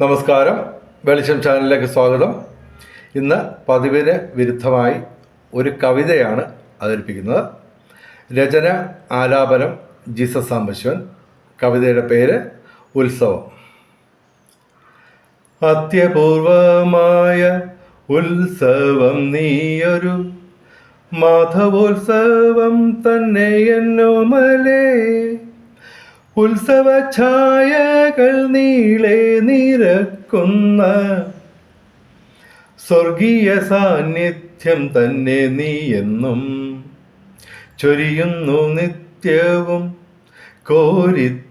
നമസ്കാരം. വെളിച്ചം ചാനലിലേക്ക് സ്വാഗതം. ഇന്ന് പതിവിന് വിരുദ്ധമായി ഒരു കവിതയാണ് അവതരിപ്പിക്കുന്നത്. രചന ആലാപനം ജീസസ് സാംബശിവൻ. കവിതയുടെ പേര് ഉത്സവം. അത്യപൂർവമായ ഉത്സവം നീയൊരു മാധവോത്സവം തന്നെ എന്നോമലേ. ഉത്സവ ഛായകൾ നീളെ നിരക്കുന്ന സ്വർഗീയ സാന്നിധ്യം തന്നെ നീ എന്നും ചൊരിയുന്നു നിത്യവും കോരിത്തരിപ്പിക്കും.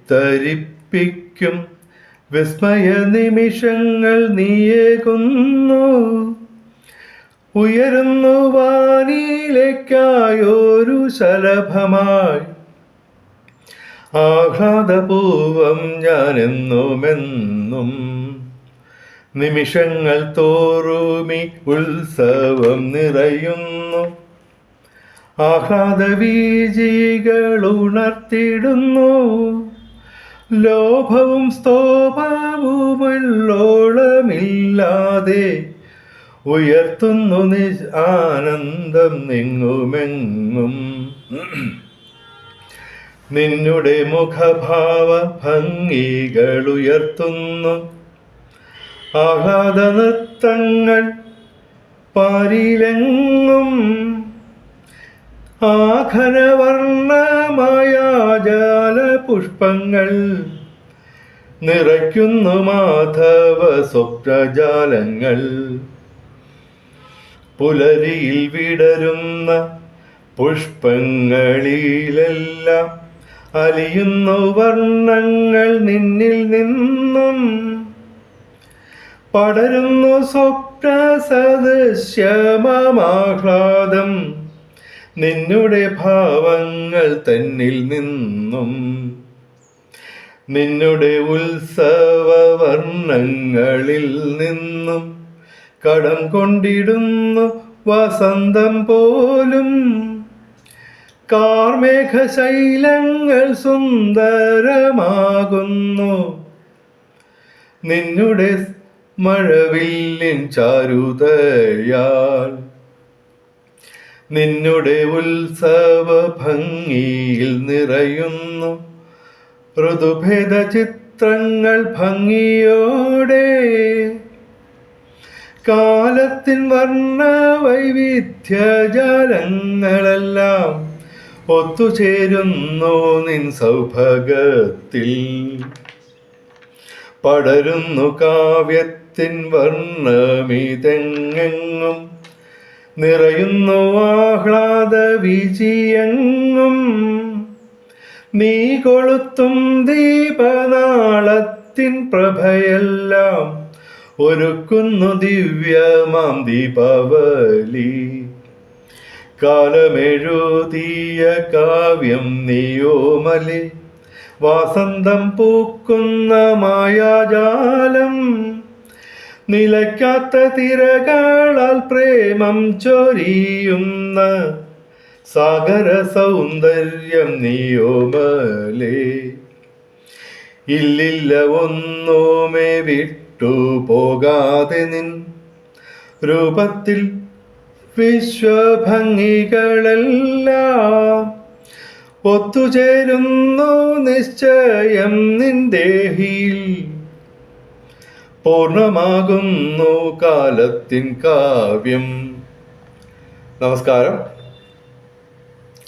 വിസ്മയ നിമിഷങ്ങൾ നീയേകുന്നു ഉയരുന്നു വാനിലേക്കായൊരു ശലഭമായി. ആഹ്ലാദപൂർവം ഞാനെന്നുമെന്നും നിമിഷങ്ങൾ തോറുമി ഉത്സവം നിറയുന്നു. ആഹ്ലാദ വീജികൾ ഉണർത്തിടുന്നു ലോഭവും സ്തോഭവുമുള്ളോളമില്ലാതെ ഉയർത്തുന്നു ആനന്ദം നിങ്ങുമെങ്ങും. നിന്നുടെ മുഖഭാവ ഭംഗികൾ ഉയർത്തുന്നു ആഹ്ലാദ നൃത്തങ്ങൾ പാരിലെങ്ങും ആഘനവർണമായ ജാല പുഷ്പങ്ങൾ നിറയ്ക്കുന്നു മാധവ സ്വപ്നജാലങ്ങൾ പുലരിയിൽ വിടരുന്ന പുഷ്പങ്ങളിലെല്ലാം അലിയുന്നു വർണങ്ങൾ നിന്നിൽ നിന്നും. പടരുന്നു സ്വപ്ന സദൃശ്യമാഹ്ലാദം നിന്നുടെ ഭാവങ്ങൾ തന്നിൽ നിന്നും. നിന്നുടെ ഉത്സവ വർണങ്ങളിൽ നിന്നും കടം കൊണ്ടിടുന്നു വസന്തം പോലും. കാർമേഘശൈലങ്ങൾ സുന്ദരമാകുന്നു. നിന്നുടെ മഴവില്ലിൻ ചാരുതയാൽ. നിന്നുടെ ഉത്സവ ഭംഗിയിൽ നിറയുന്നു. ഋതുഭേദ ചിത്രങ്ങൾ ഭംഗിയോടെ. കാലത്തിൻ വർണ വൈവിധ്യജാലങ്ങളെല്ലാം ഒത്തുചേരുന്നു നിൻ സൗഭാഗത്തിൽ പടരുന്നു കാവ്യത്തിൻ വർണമിതെങ്ങും നിറയുന്നു ആഹ്ലാദ വിജയങ്ങും. നീ കൊളുത്തും ദീപനാളത്തിൻ പ്രഭയെല്ലാം ഒരുക്കുന്നു ദിവ്യമാം ദീപാവലി. കാലമെഴുതിയ കാവ്യം നീയോമലി. വാസന്തം പൂക്കുന്ന മായാജാലം. നിലയ്ക്കാത്ത തിരകളാൽ പ്രേമം ചൊരിയുന്ന സാഗര സൗന്ദര്യം നീയോമലേ. ഇല്ലില്ല ഒന്നോമേ വിട്ടു പോകാതെ നിൻ രൂപത്തിൽ വിശ്വഭംഗികളെല്ലാം ഒത്തുചേരുന്നു നിശ്ചയം നിന്ദേഹിയിൽ. പൂർണമാകുന്നു കാലത്തിൻ കാവ്യം. നമസ്കാരം.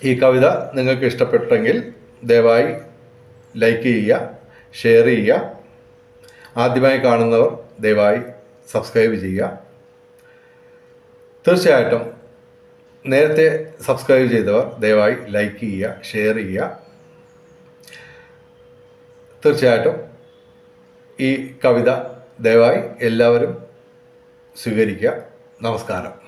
ഈ കവിത നിങ്ങൾക്ക് ഇഷ്ടപ്പെട്ടെങ്കിൽ ദയവായി ലൈക്ക് ചെയ്യുക ഷെയർ ചെയ്യുക. ആദ്യമായി കാണുന്നവർ ദയവായി സബ്സ്ക്രൈബ് ചെയ്യുക. തീർച്ചയായിട്ടും നേരത്തെ സബ്സ്ക്രൈബ് ചെയ്തവർ ദയവായി ലൈക്ക് ചെയ്യുക ഷെയർ ചെയ്യുക. തീർച്ചയായിട്ടും ഈ കവിത ദയവായി എല്ലാവരും സ്വീകരിക്കുക. നമസ്കാരം.